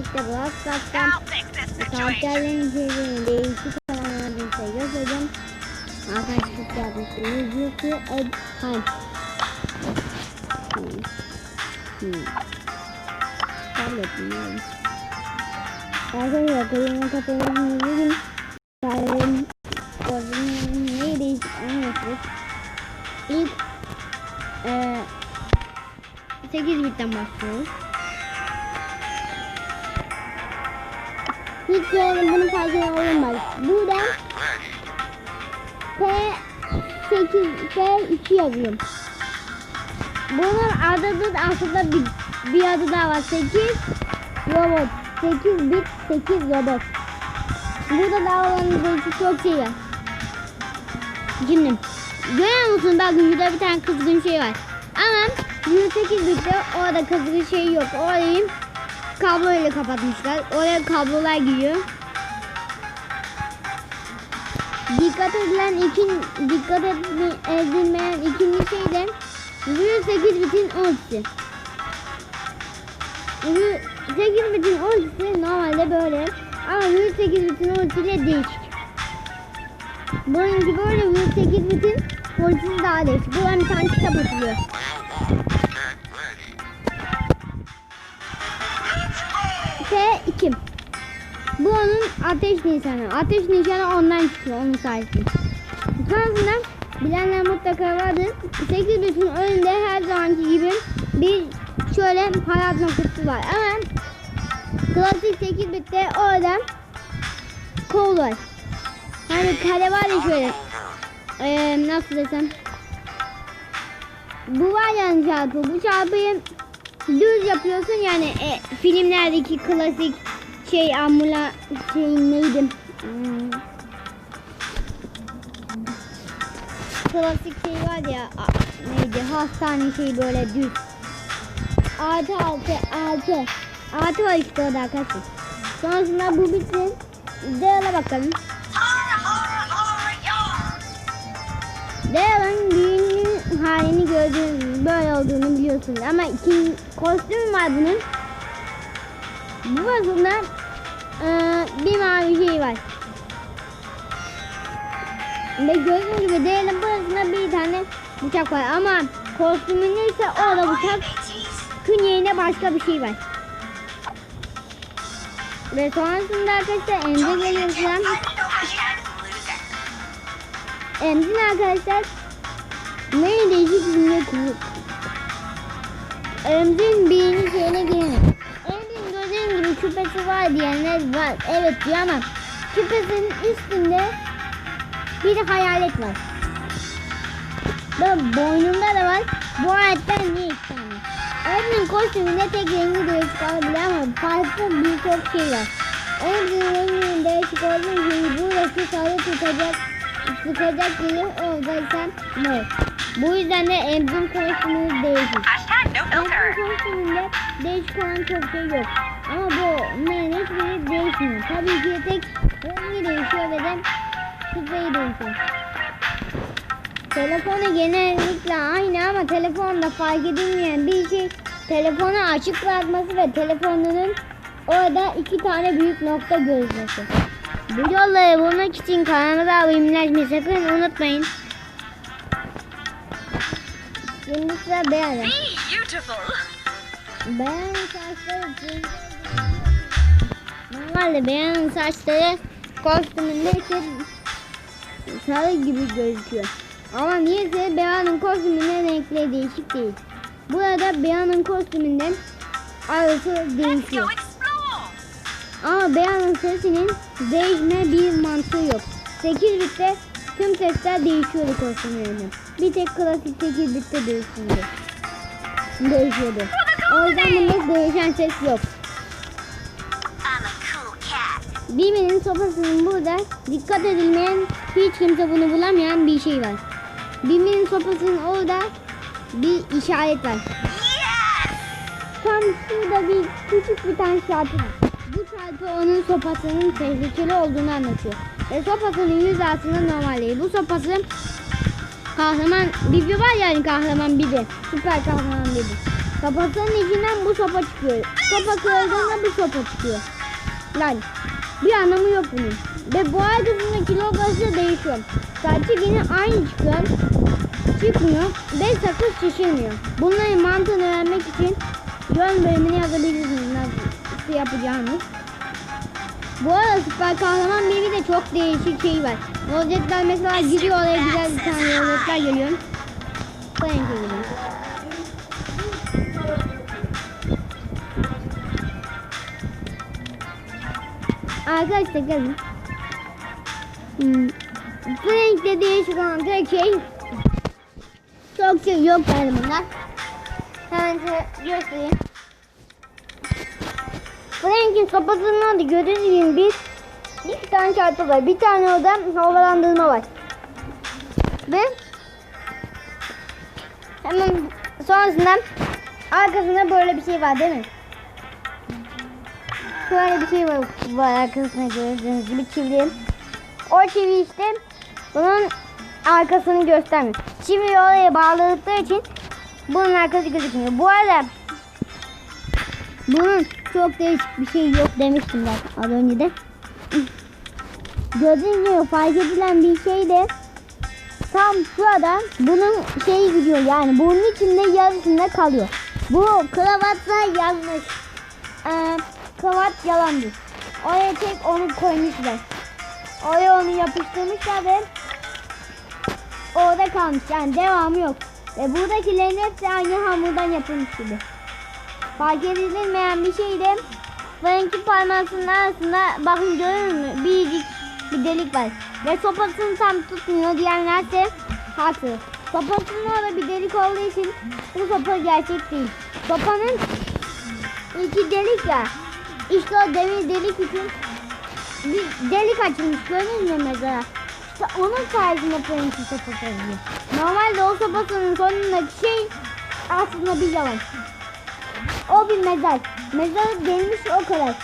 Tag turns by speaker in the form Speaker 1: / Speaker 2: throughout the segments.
Speaker 1: işte
Speaker 2: situation.
Speaker 1: karakterlerin içeriğini değişik olanlardan şey göstereceğim. Arkadaşlık yapmıştım. Yüzüstü Ed Hunt. Hmm. Hmm. Tabletim yani. Arkadaşlar kolumu kapatıyorum. Bugün Karakterin Ordunun neyi değişik anlatırız. İlk eee 8 bitten başlıyoruz. Hiç gördüm bunu fark eden olmaz. Burada P8 P2 yazıyorum. Bunun adı da aslında bir, bir adı daha var. 8 robot. 8 bit 8 robot. Burada daha olan değişik çok şey var. Şimdi görüyor musun bak şurada bir tane kızgın şey var. Ama 28 bitte orada kızgın şey yok. Orayı kabloyla kapatmışlar. Oraya kablolar giriyor. Dikkat edilen ikin dikkat edilmeyen ikinci şey de 108 bitin ultisi. 108 bitin ultisi normalde böyle ama 108 bitin ultisiyle değişik. Bununki böyle 108 bitin ultisi daha değişik. Buradan bir tane kitap atılıyor. Ateş nişanı. Ateş nişanı ondan çıkıyor. Onun sayesinde. Sonrasında bilenler mutlaka vardır. 8 bütün önünde her zamanki gibi bir şöyle hayat noktası var. Ama klasik 8 bitte orada kol var. Hani kare var ya şöyle. Ee, nasıl desem. Bu var yani çarpı. Bu çarpıyı düz yapıyorsun yani e, filmlerdeki klasik şey amula şey neydi? Hmm. Klasik şey var ya neydi? Hastane şey böyle düz. Artı altı altı. Artı var işte orada arkadaşlar. Sonrasında bu bitsin. Değerle bakalım. Değer'in büyüğünün halini gördüğünüz böyle olduğunu biliyorsunuz. Ama iki kostüm var bunun. Bu aslında eee, bir mavi şey var. Ve gördüğünüz gibi Değer'in burasında bir tane bıçak var. Ama kostümünde ise orada bıçak künyeyinde başka bir şey var. Ve sonrasında arkadaşlar Emre geliyor falan. Emzin arkadaşlar ne değişik cümle kuruyor. Emzin birinci şeyine girelim. Emzin gibi küpesi var diyenler var. Evet diyor ama küpesinin üstünde bir hayalet var. Ve boynunda da var. Bu aletten ne istemiş? Emzin kostümünde tek rengi değişik olabilir ama farklı birçok şey var. Emzin renginin değişik olduğu için burası sarı tutacak sıkacak yeri oradaysa mor. Bu yüzden de emzim kostümü değişik.
Speaker 2: Filter.
Speaker 1: kostümünde değişik olan çok şey yok. Ama bu bunların hiçbiri değişmiyor. Tabii ki tek rengi değişiyor ve de küpeyi değişiyor. Telefonu genellikle aynı ama telefonda fark edilmeyen bir şey telefonu açık bırakması ve telefonunun orada iki tane büyük nokta gözmesi. Bu yolları bulmak için kanalımıza abone olmayı sakın unutmayın. Şimdi sıra beğenin. Beğen için Normalde beğen saçları kostümünde ise sarı gibi gözüküyor. Ama niyeyse Beya'nın kostümünde renkleri değişik değil. Burada Beya'nın kostümünde arası değişiyor. Ama Beya'nın sesinin değişme bir mantığı yok. 8 bitte tüm sesler değişiyordu kostümlerinde. Bir tek klasik 8 bitte değişiyordu. Değişiyordu. O yüzden bunda değişen ses yok. Birbirinin sopasının burada dikkat edilmeyen hiç kimse bunu bulamayan bir şey var. Birbirinin sopasının orada bir işaret var. Tam şurada bir küçük bir tane şartı var. Bu şartı onun sopasının tehlikeli olduğunu anlatıyor. Ve sopasının yüz altında normal değil. Bu sopası kahraman Bibi var yani kahraman Bibi. Süper kahraman Bibi. Kafasının içinden bu sopa çıkıyor. Sopa kırıldığında bu sopa çıkıyor. Yani bir anlamı yok bunun. Ve bu arkasındaki logosu değişiyor. Sadece yine aynı çıkıyor. Çıkmıyor ve sakız şişirmiyor. Bunların mantığını öğrenmek için yön bölümünü yazabilirsiniz nasıl yapacağınız. Bu arada süper kahraman bir de çok değişik şey var. Rozetler mesela gidiyor oraya güzel bir tane rozetler geliyor. Frank'e Arkadaşlar gelin. Hmm. Frank'te değişik olan tek şey çok şey yok yani bunlar. Hemen size göstereyim. Frank'in sopasının adı gördüğünüz gibi bir iki tane çarpı var. Bir tane orada havalandırma var. Ve hemen sonrasında arkasında böyle bir şey var değil mi? Böyle bir şey var, var arkasında gördüğünüz gibi çivi. O çivi işte bunun arkasını göstermiyor. Çivi oraya bağladıkları için bunun arkası gözükmüyor. Bu arada bunun çok değişik bir şey yok demiştim ben az önce de. Gördüğünüz fark edilen bir şey de tam şurada bunun şeyi gidiyor yani bunun içinde yarısında kalıyor. Bu kravatla yanlış. Kravat yalandır. Oraya tek onu koymuşlar. Oraya onu yapıştırmışlar ve orada kalmış. Yani devamı yok. Ve buradakilerin hepsi aynı hamurdan yapılmış gibi. Fark edilmeyen bir şey de Frank'in parmağının arasında bakın görür mü? Biricik bir delik var. Ve sopasını tam tutmuyor diyenlerse haklı. Sopasının orada bir delik olduğu için bu sopa gerçek değil. Sopanın iki delik ya. İşte o demir delik için bir delik açılmış gördünüz mü mesela? İşte onun sayesinde sopası oluyor. Normalde o sopasının sonundaki şey aslında bir yalan. O bir mezar. Mezarı delmiş o kadar.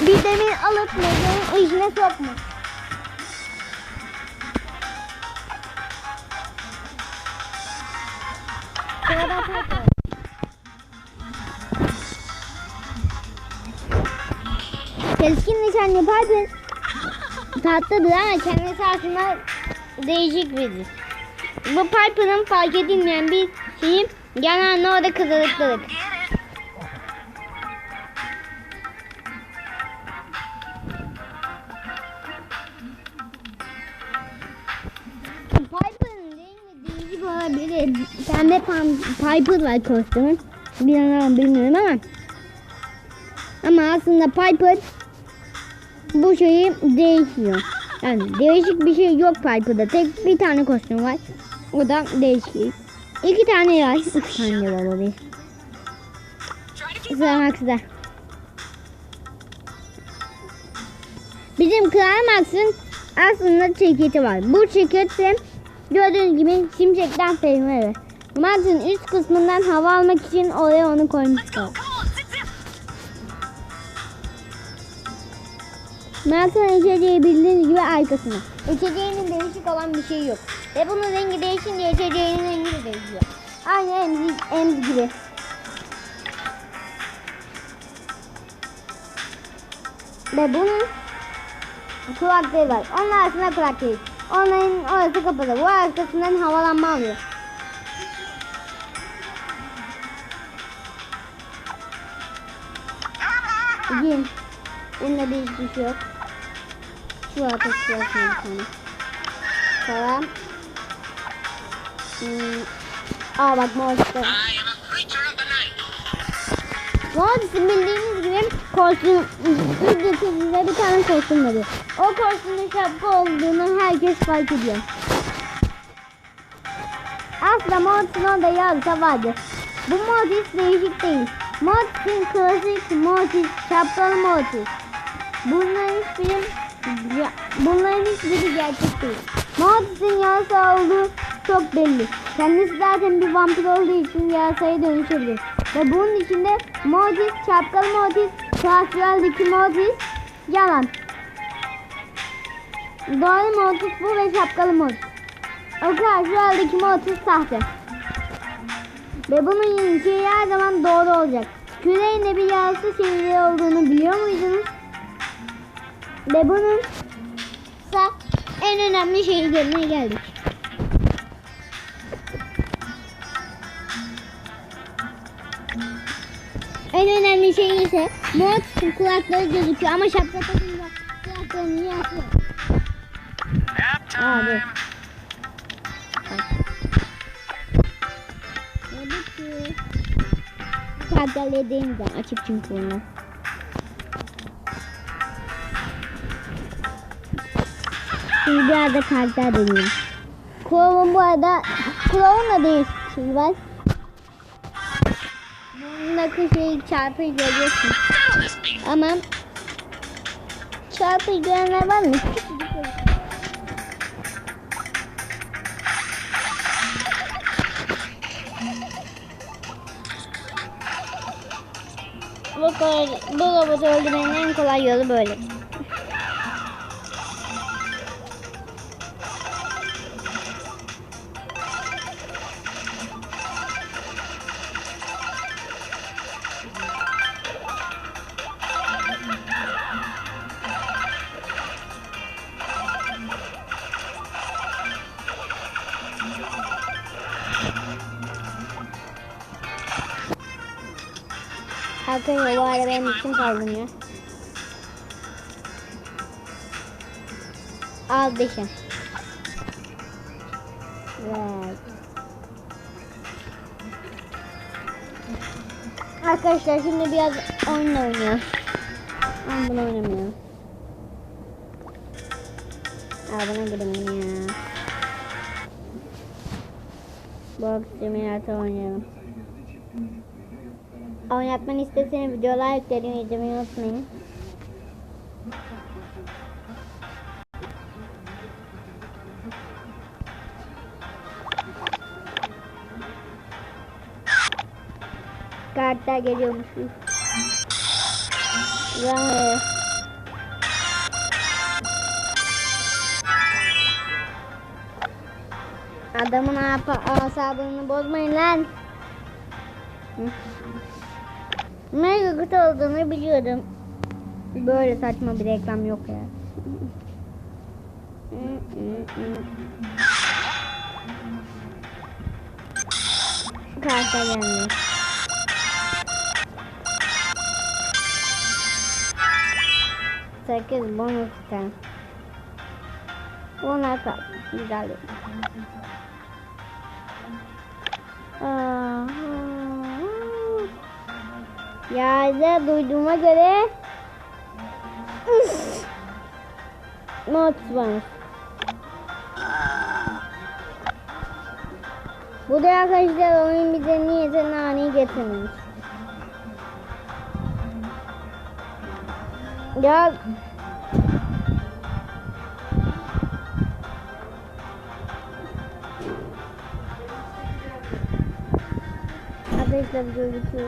Speaker 1: Bir demir alıp mezarın içine sokmuş. Nişanlı Piper tatlıdır ama kendisi aslında değişik biri. Bu Piper'ın fark edilmeyen bir şeyi genelde orada
Speaker 2: it?
Speaker 1: Piper'ın rengi değişik olabilir. Pembe Piper var kostümün. Bir an bilmiyorum ama. Ama aslında Piper bu şeyi değişiyor. Yani değişik bir şey yok Piper'da. Tek bir tane kostüm var. O da değişik. İki tane var. Üç tane var oluyor.
Speaker 2: Try to keep
Speaker 1: Sıra Max'da. Bizim Kral Max'ın aslında ceketi var. Bu ceketi gördüğünüz gibi şimşekten peyniri. Max'ın üst kısmından hava almak için oraya onu koymuşlar. Max'ın içeceği bildiğiniz gibi arkasında. İçeceğinin değişik olan bir şey yok. Ve bunun rengi değişince içeceğinin rengi de değişiyor. Aynı emz, emz gibi. Ve bunun kulaklığı var. Onun arasında kulak değil. Onların orası kapalı. Bu arkasından havalanma alıyor. Yin. Bunda bir şey yok. Şu ateş bir tane. Tamam. Hmm. Aa bak
Speaker 3: the night.
Speaker 1: Morris'in bildiğiniz gibi kostüm, size bir tane kostüm veriyor. O kostümün şapka olduğunu herkes fark ediyor. Aslında Mortis'in orada yazsa vardı. Bu Mortis değişik değil. Mortis'in klasik Mortis, şapkalı Mortis. Bunların hiçbiri, ya- bunların hiçbiri gerçek değil. Mortis'in yarasa olduğu çok belli. Kendisi zaten bir vampir olduğu için yarasaya dönüşebilir. Ve bunun içinde Mortis, şapkalı Mortis, Klasör'deki Mortis yalan. Doğru Mortis bu ve şapkalı Mortis. O Klasör'deki Mortis sahte. Ve bunun şeyi her zaman doğru olacak. Küreğin bir yağsı şeyleri olduğunu biliyor muydunuz? Ve bunun ise en önemli şeylerine geldik. En önemli şey ise Mortis'in kulakları gözüküyor ama şapka takınca kulakları niye yapıyor?
Speaker 3: Nap
Speaker 1: Abi.
Speaker 3: time.
Speaker 1: Ne bitti? Kadralı deyince açık çünkü onu. Şimdi biraz da karakter deneyeyim. Kulavun bu arada Kulavun da değişik bir şey var. Bundaki şey çarpıyı görüyorsun. Ama çarpıyı görenler var mı? Bu, bu robotu öldürmenin en kolay yolu böyle. Arkadaşlar bu arada benim için kaldırmıyor. Al dişim. Evet. Arkadaşlar şimdi biraz oyun oynuyor. Ben bunu oynamıyorum. Aa buna girelim ya. Box Simulator oynayalım. Oynatmanı isteseniz videolar yüklerim izlemeyi unutmayın. Kartlar geliyormuş. Vay. Adamın asabını bozmayın lan. Hı. Mega kutu olduğunu biliyordum. Böyle saçma bir reklam yok ya. Karta gelmiş. Sekiz bonus ten. Bunlar kal. Güzel. Aa, Yerde duyduğuma göre! Not var. Bu da arkadaşlar oyun bize niyeyse naneyi getirmemiş. Ya Arkadaşlar bitiyor.